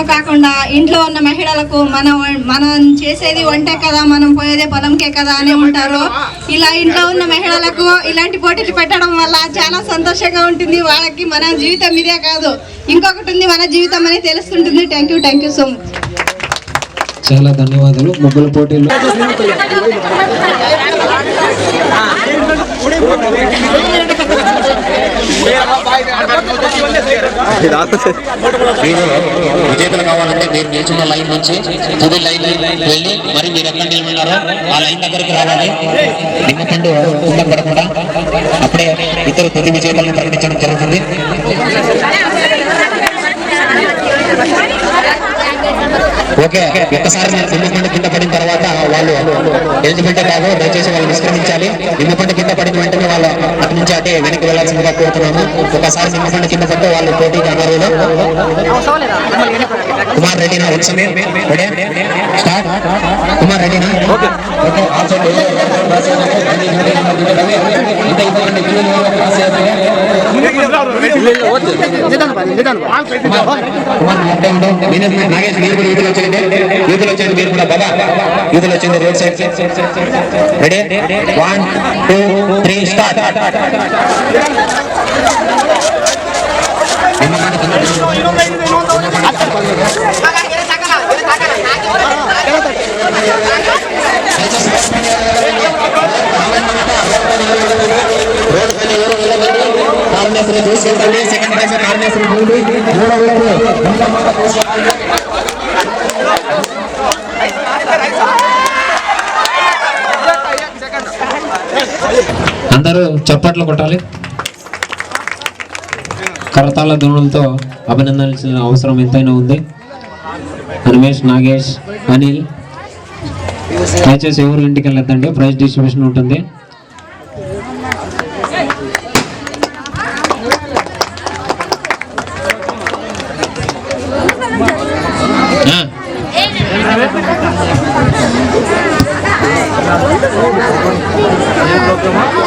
కాకుండా ఇంట్లో ఉన్న మహిళలకు మనం మనం చేసేది వంటే కదా మనం పోయేదే పొలంకే కదా అని ఉంటారు ఇలా ఇంట్లో ఉన్న మహిళలకు ఇలాంటి పోటీలు పెట్టడం వల్ల చాలా సంతోషంగా ఉంటుంది. వాళ్ళకి మన జీవితం ఇదే కాదు ఇంకొకటి ఉంది మన జీవితం అని తెలుస్తుంటుంది. Thank you thank you so much చాలా ధన్యవాదాలు. ముగ్గుల పోటీలు విజేతలు కావాలంటే మీరు నిల్చున్న లైన్ నుంచి తుది లైన్ వెళ్ళి మరి మీరు ఎక్కడ నిలబడినారో ఆ లైన్ దగ్గరికి రావాలి. నిమ్మపండు కింద పడకుండా అప్పుడే ఇతర తుది విజేతలను ప్రకటించడం జరుగుతుంది. ఓకే ఒక్కసారి నిమ్మపండు కింద పడిన తర్వాత వాళ్ళు ఎలిజిబిలిటీ కాదు దయచేసి వాళ్ళు నిష్క్రమించాలి. నిమ్మపండు కింద పడిన వెంటనే వాళ్ళు అటు నుంచి అటే వెనక్కి వెళ్ళాల్సిందిగా కోరుతున్నాము. ఒకసారి నిమ్మపండు కింద పడితే వాళ్ళు పోటీకి అనర్హులు కుమార్ రెడ్డినా రెడీ స్టార్ట్. కుమార్ రెడ్డినా? ఓకే. నాగేష్ మీరు కూడా యూతులు వచ్చేయండి యూతులు వచ్చేయండి మీరు కూడా బాబా యూతులు వచ్చింది road side ready one two three start కారణేశ్వరి మూడవైపు అందరూ చప్పట్లు కొట్టాలి. కరతాళ ధ్వనులతో అభినందించిన అవసరం ఎంతైనా ఉంది. రమేష్ నాగేష్ అనిల్. దయచేసి ఎవరు ఇంటికి వెళ్ళొద్దండి. ప్రైజ్ డిస్ట్రిబ్యూషన్ ఉంటుంది. ఆ.